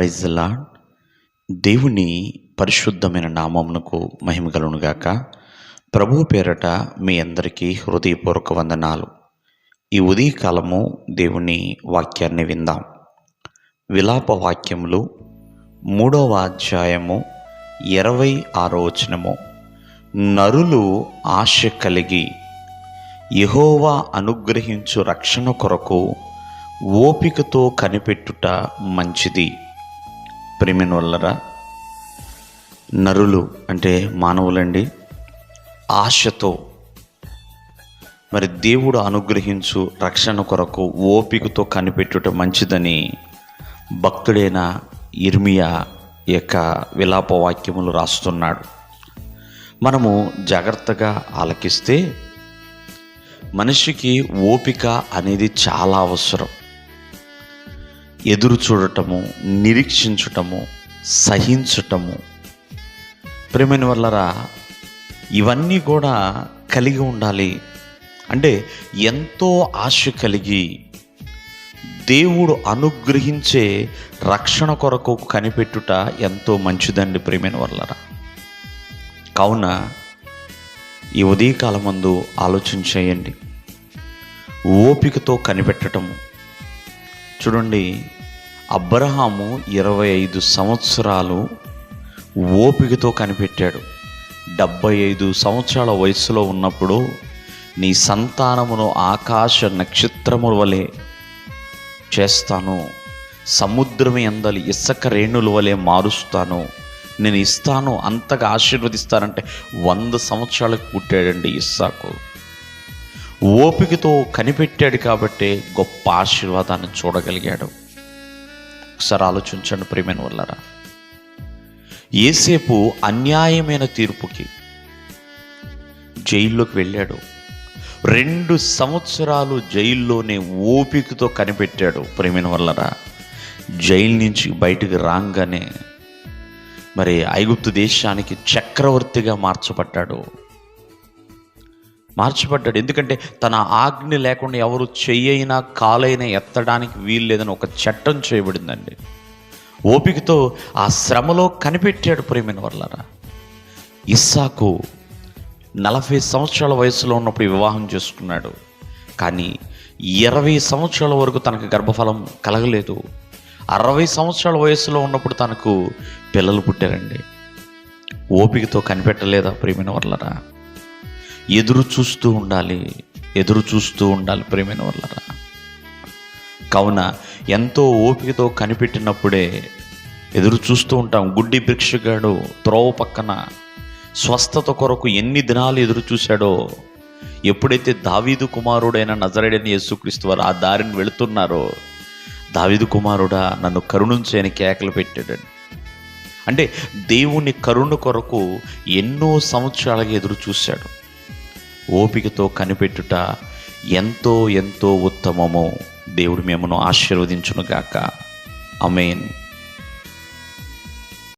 Praise లా దేవుని పరిశుద్ధమైన నామమునకు మహిమ కలుగునుగాక ప్రభు పేరట మీ అందరికీ హృదయపూర్వక వందనాలు. ఈ ఉదయకాలము దేవుని వాక్యాన్ని విందాం. విలాప వాక్యములు మూడవ అధ్యాయము ఇరవై ఆరో వచనము. నరులు ఆశ కలిగి యహోవా అనుగ్రహించు రక్షణ కొరకు ఓపికతో కనిపెట్టుట మంచిది. ప్రేమిన వల్లరా నరులు అంటే మానవులండి. ఆశతో. మరి దేవుడు అనుగ్రహించు రక్షణ కొరకు ఓపికతో కనిపెట్టుట మంచిదని భక్తుడైన ఇర్మియా యొక్క విలాప వాక్యములు రాస్తున్నాడు. మనము జాగ్రత్తగా ఆలకిస్తే మనిషికి ఓపిక అనేది చాలా అవసరం. ఎదురు చూడటము నిరీక్షించటము సహించటము. ప్రేమైన వల్లరా ఇవన్నీ కూడా కలిగి ఉండాలి. అంటే ఎంతో ఆశ కలిగి దేవుడు అనుగ్రహించే రక్షణ కొరకు కనిపెట్టుట ఎంతో మంచిదండి ప్రేమైన వల్లరా. కావున ఈ ఉదయకాలం మందు ఆలోచన చేయండి. ఓపికతో కనిపెట్టటము చూడండి అబ్రహాము ఇరవై ఐదు సంవత్సరాలు ఓపికతో కనిపెట్టాడు. డెబ్బై ఐదు సంవత్సరాల వయసులో ఉన్నప్పుడు నీ సంతానమును ఆకాశ నక్షత్రముల వలె చేస్తాను. సముద్రం ఎందలి ఇసుక రేణుల వలె మారుస్తాను. నేను ఇస్తాను అంతగా ఆశీర్వదిస్తానంటే వంద సంవత్సరాలకు పుట్టాడండి ఇస్సాకు. ఓపికతో కనిపెట్టాడు కాబట్టి గొప్ప ఆశీర్వాదాన్ని చూడగలిగాడు. ఒకసారి ఆలోచించండి ప్రేమైన వల్లరా. ఏసేపు అన్యాయమైన తీర్పుకి జైల్లోకి వెళ్ళాడు. రెండు సంవత్సరాలు జైల్లోనే ఓపికతో కనిపెట్టాడు ప్రేమిన వల్లరా. జైలు నుంచి బయటకు రాగానే మరి ఐగుప్తు దేశానికి చక్రవర్తిగా మార్చబడ్డాడు. మార్చబడ్డాడు. ఎందుకంటే తన ఆజ్ఞ లేకుండా ఎవరు చెయ్యైనా కాలైనా ఎత్తడానికి వీలు లేదని ఒక చట్టం చేయబడిందండి. ఓపికతో ఆ శ్రమలో కనిపెట్టాడు ప్రేమిన వర్లరా. ఇస్సాకు నలభై సంవత్సరాల వయసులో ఉన్నప్పుడు వివాహం చేసుకున్నాడు. కానీ ఇరవై సంవత్సరాల వరకు తనకు గర్భఫలం కలగలేదు. అరవై సంవత్సరాల వయసులో ఉన్నప్పుడు తనకు పిల్లలు పుట్టారండి. ఓపికతో కనిపెట్టలేదా ప్రేమిన వర్లరా. ఎదురు చూస్తూ ఉండాలి ఎదురు చూస్తూ ఉండాలి ప్రేమైన వాళ్ళరా. కావున ఎంతో ఓపికతో కనిపెట్టినప్పుడే ఎదురు చూస్తూ ఉంటాం. గుడ్డి భిక్షగాడు త్రోవ పక్కన స్వస్థత కొరకు ఎన్ని దినాలు ఎదురు చూశాడో ఎప్పుడైతే దావీదు కుమారుడైన నజరడైన యేసుక్రీస్తు వారు ఆ దారిని వెళుతున్నారో దావీదు కుమారుడా నన్ను కరుణించని కేకలు పెట్టాడండి. అంటే దేవుని కరుణ కొరకు ఎన్నో సంవత్సరాలుగా ఎదురు చూశాడు. ఓపికతో కనిపెట్టుట ఎంతో ఎంతో ఉత్తమము. దేవుడు మేమును ఆశీర్వదించునుగాక. అమేన్